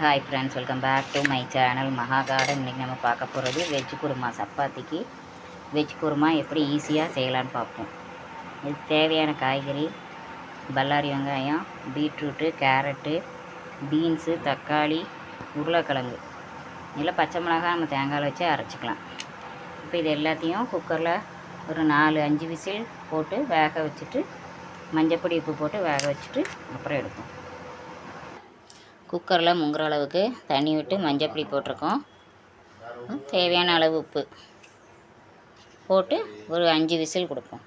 Hi friends welcome back to my channel Maha garden இன்றைக்கி நம்ம பார்க்க போகிறது வெஜ் குருமா சப்பாத்திக்கு. வெஜ் குருமா எப்படி ஈஸியாக செய்யலான்னு பார்ப்போம். இதுக்கு தேவையான காய்கறி பல்லாரி வெங்காயம் பீட்ரூட்டு கேரட்டு பீன்ஸு தக்காளி உருளைக்கிழங்கு. இதில் பச்சை மிளகாய் நம்ம தேங்காயில் வச்சு அரைச்சிக்கலாம். இப்போ இது எல்லாத்தையும் குக்கரில் ஒரு நாலு அஞ்சு விசில் போட்டு வேக வச்சுட்டு மஞ்சப்பொடி உப்பு போட்டு வேக வச்சுட்டு அப்புறம் எடுப்போம். குக்கரில் முங்குற அளவுக்கு தண்ணி விட்டு மஞ்சப்பொடி போட்டிருக்கோம். தேவையான அளவு உப்பு போட்டு ஒரு அஞ்சு விசில் கொடுப்போம்.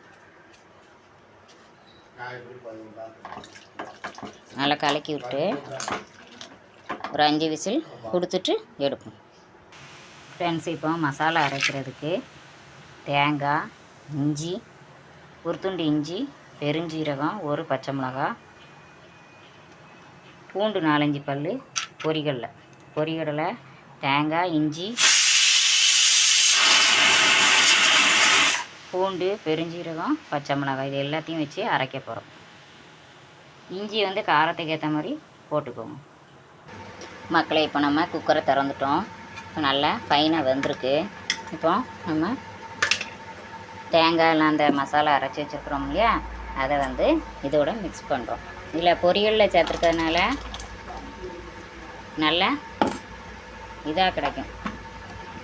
நல்லா கலக்கி விட்டு ஒரு அஞ்சு விசில் கொடுத்துட்டு எடுப்போம். ஃப்ரெண்ட்ஸ் இப்போ மசாலா அரைக்கிறதுக்கு தேங்காய் இஞ்சி ஒரு துண்டு இஞ்சி பெருஞ்சீரகம் ஒரு பச்சை மிளகாய் பூண்டு நாலஞ்சு பல் பொரிகடலை. பொரிகடலை தேங்காய் இஞ்சி பூண்டு பெருஞ்சீரகம் பச்சை மிளகாய் இது எல்லாத்தையும் வச்சு அரைக்க போகிறோம் இஞ்சி வந்து காரத்துக்கு ஏற்ற மாதிரி போட்டுக்கோங்க. மக்களை இப்போ நம்ம குக்கரை திறந்துட்டோம். இப்போ நல்லா ஃபைனாக வெந்திருக்கு. இப்போ நம்ம தேங்காய்லாம் அந்த மசாலா அரைச்சி வச்சுருக்குறோம் இல்லையா? அதை வந்து இதோட மிக்ஸ் பண்ணுறோம் இதில் பொரியலில் சேர்த்துருக்கிறதுனால நல்லா இதாக கிடைக்கும்.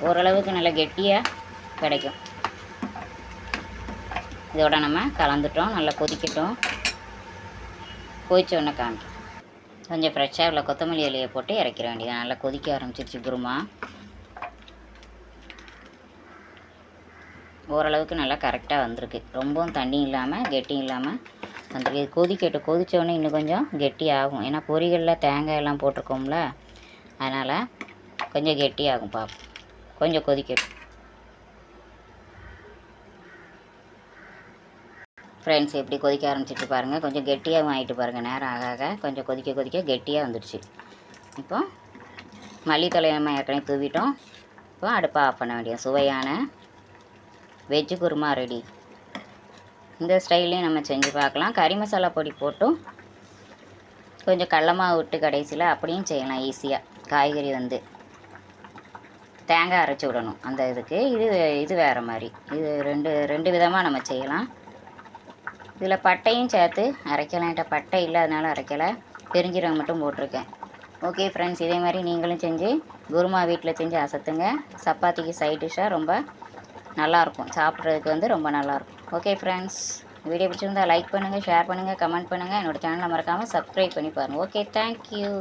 ஓரளவுக்கு நல்லா கெட்டியாக கிடைக்கும். இதோட நம்ம கலந்துட்டோம் நல்லா கொதிக்கட்டும். கொதிச்ச காமிக்கும் கொஞ்சம் ஃப்ரெஷ்ஷாக உள்ள கொத்தமல்லி இலையை போட்டு இறக்கிற வேண்டியது நல்லா கொதிக்க ஆரம்பிச்சிருச்சு குருமா. ஓரளவுக்கு நல்லா கரெக்டாக வந்திருக்கு. ரொம்பவும் தண்ணி இல்லாமல் கெட்டி இல்லாமல் வந்திருக்கு. இது கொதிக்கட்டும் கொதித்தோடனே இன்னும் கொஞ்சம் கெட்டி ஆகும். ஏன்னா பொரிகளில் தேங்காய் எல்லாம் போட்டிருக்கோம்ல அதனால் கொஞ்சம் கெட்டி ஆகும் பார்ப்போம் கொஞ்சம் கொதிக்கட்டும் ஃப்ரெண்ட்ஸ் எப்படி கொதிக்க ஆரம்பிச்சிட்டு பாருங்கள் கொஞ்சம் கெட்டியாகவும் ஆகிட்டு பாருங்கள் நேரம் ஆக ஆக கொஞ்சம் கொதிக்க கொதிக்க கெட்டியாக வந்துடுச்சு. இப்போ மல்லித்தலை நம்ம ஏற்கனவே தூவிட்டோம். இப்போ அடுப்பை ஆஃப் பண்ண வேண்டிய சுவையான வெஜ்ஜு குருமா ரெடி. இந்த ஸ்டைல்லையும் நம்ம செஞ்சு பார்க்கலாம். கறி மசாலா பொடி போட்டும். கொஞ்சம் கடலமாவு விட்டு கடைசியில் அப்படியும் செய்யலாம் ஈஸியாக காய்கறி வந்து தேங்காய் அரைச்சி விடணும் அந்த இதுக்கு. இது இது வேறு மாதிரி. இது ரெண்டு ரெண்டு விதமாக நம்ம செய்யலாம். இதில் பட்டையும் சேர்த்து அரைக்கலாம். என்கிட்ட பட்டை இல்லை அதனால் அரைக்கலை. பெருஞ்சீரகம் மட்டும் போட்டிருக்கேன். ஓகே ஃப்ரெண்ட்ஸ் இதே மாதிரி நீங்களும் செஞ்சு குருமா வீட்டில் செஞ்சு அசத்துங்க. சப்பாத்திக்கு சைட் டிஷ்ஷாக ரொம்ப நல்லாயிருக்கும். சாப்பிட்றதுக்கு வந்து ரொம்ப நல்லாயிருக்கும். ஓகே ஃப்ரெண்ட்ஸ் வீடியோ பிடிச்சிருந்தா லைக் பண்ணுங்கள் ஷேர் பண்ணுங்கள் கமெண்ட் பண்ணுங்கள் என்னோடய சேனலை மறக்காமல் சப்ஸ்கிரைப் பண்ணி பாருங்கள் ஓகே தேங்க்யூ